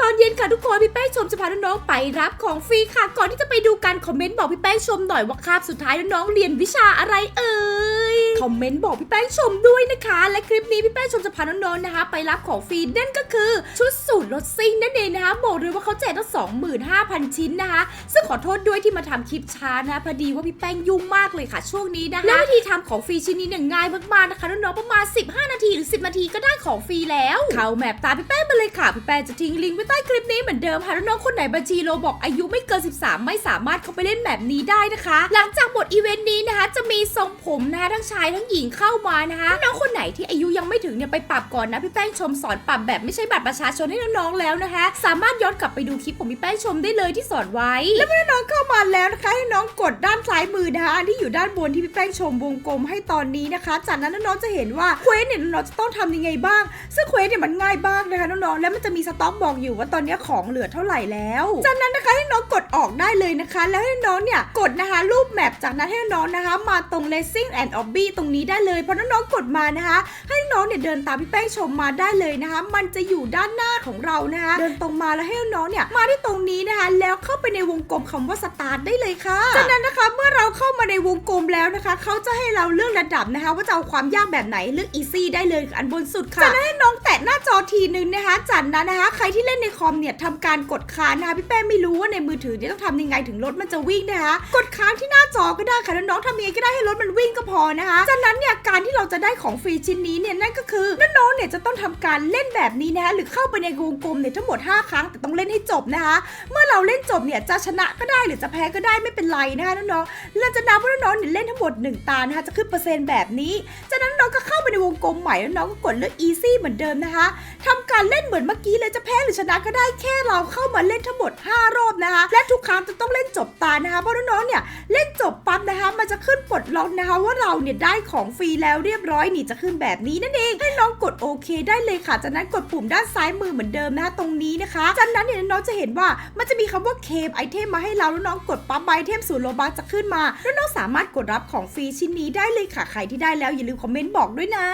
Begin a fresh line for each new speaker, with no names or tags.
ตอนเย็นค่ะทุกคนพี่แป้งชมจะพาน้องๆไปรับของฟรีค่ะ ก่อนที่จะไปดูกันคอมเมนต์บอกพี่แป้งชมหน่อยว่าคาบสุดท้ายน้องๆเรียนวิชาอะไรเอ่ย คอมเมนต์บอกพี่แป้งชมด้วยนะคะ และคลิปนี้พี่แป้งชมจะพาน้องๆนะคะ ไปรับของฟรีนั่นก็คือชุดสูตรรถซิ่งนั่นเองนะคะบอกเลยว่าเขาแจกตั้ง25,000 ชิ้นนะคะ ซึ่งขอโทษด้วยที่มาทำคลิปช้านะพอดีว่าพี่แป้งยุ่งมากเลยค่ะ ช่วงนี้นะคะและวิธีทำของฟรีชิ้นนี้เนี่ยง่ายมากๆนะคะน้องๆประมาณ 15 นาทีหรือ 10 นาทีก็ได้ของฟรีแล้วเข้าแมปตาพี่แป้งมาเลยค่ะพี่แป้งจะทิ้งลิงก์ไว้ใต้คลิปนี้เหมือนเดิมค่ะน้องๆคนไหนบัญชีโลบอกอายุไม่เกิน 13 ไม่สามารถเข้าไปเล่นแบบนี้ได้นะคะ หลังจากหมดอีเวนต์นี้ จะมีทรงผมนะคะทั้งชายทั้งหญิงเข้ามานะคะน้องคนไหนที่อายุยังไม่ถึงเนี่ยไปปรับก่อนนะพี่แป้งชมสอนปรับแบบไม่ใช่บัตรประชาชนให้น้องๆแล้วนะคะ สามารถย้อนกลับไปดูคลิปของพี่แป้งชมได้เลยที่สอนไว้ แล้วเมื่อน้องเข้ามาแล้วนะคะให้น้องกดด้านซ้ายมือนะคะอันที่อยู่ด้านบนที่พี่แป้งชมวงกลมให้ตอนนี้นะคะ จากนั้นน้องๆจะเห็นว่าเควสเนี่ยน้องๆจะต้องทำยังไงบ้าง ซึ่งเควสเนี่ยมันง่ายบ้างนะคะน้องๆแล้วมันจะมีสต็อกบอกอยู่ว่าตอนนี้ของเหลือเท่าไหร่แล้ว จากนั้นนะคะให้น้องกดออกได้เลยนะคะ แล้วให้น้องเนี่ยกดนะคะรูปแมปจากนั้นให้น้องนะคะมาตรง Racing and Obby ตรงนี้ได้เลยเพอน้องๆกดมานะคะ ให้น้องเนี่ยเดินตามพี่แป้งชมมาได้เลยนะคะ มันจะอยู่ด้านหน้าของเรานะคะเดินตรงมาแล้วให้น้องเนี่ยมาที่ตรงนี้นะคะ แล้วเข้าไปในวงกลมคำว่าสตาร์ทได้เลยค่ะจากนั้นนะคะเมื่อเราเข้ามาในวงกลมแล้วนะคะเขาจะให้เราเลือกระดับนะคะ ว่าจะเอาความยากแบบไหนเลือก easy ได้เลยอันบนสุดค่ะจากนั้นให้น้องแต หน้าจอทีนึงนะคะ จากนั้นนะคะ ใครที่เล่นในคอมเนี่ยทำการกดค้างนะคะพี่แป้งไม่รู้ว่าในมือถือเนี่ยต้องทำยังไงถึงรถมันจะวิ่งนะคะ กดค้างที่หน้าจอก็ได้ค่ะน้องๆทำยังไงก็ได้ให้รถมันวิ่งก็พอนะคะจากนั้นเนี่ยการที่เราจะได้ของฟรีชิ้นนี้เนี่ยนั่นก็คือน้องๆเนี่ยจะต้องทำการเล่นแบบนี้นะคะหรือเข้าไปในวงกลมเนี่ยทั้งหมด 5 ครั้งแต่ต้องเล่นให้จบนะคะ เมื่อเราเล่นจบเนี่ยจะชนะก็ได้หรือจะแพ้ก็ได้ไม่เป็นไรนะคะน้องๆเราจะนับว่าน้องๆเนี่ยเล่นทั้งหมด 1 ตานะคะจะขึ้นเปอร์เซ็นต์แบบนี้จากนั้นน้องก็เข้าไป กลมใหม่แล้วน้องก็กดเลือก easy เหมือนเดิมนะคะทำการเล่นเหมือนเมื่อกี้เลยจะแพ้หรือชนะก็ได้แค่เราเข้ามาเล่นทั้งหมด 5 รอบนะคะ และทุกครั้งจะต้องเล่นจบตานะคะเพราะน้องๆเนี่ยเล่นจบปั๊บนะคะ มันจะขึ้นปลดล็อกนะคะ ว่าเราเนี่ยได้ของฟรีแล้วเรียบร้อยนี่จะขึ้นแบบนี้นั่นเองให้น้องกดโอเค ได้เลยค่ะจากนั้นกดปุ่มด้านซ้ายมือเหมือนเดิมนะคะตรงนี้นะคะจากนั้นเนี่ยน้องจะเห็นว่ามันจะมีคำว่าเคมไอเทมมาให้เราแล้วน้องกดปั๊บไอเทมศูนย์โลบัคจะขึ้นมาแล้วน้องสามารถกดรับของฟรีชิ้นนี้ได้เลยค่ะใครที่ได้แล้วอย่าลืมคอมเมนต์บอกด้วยนะ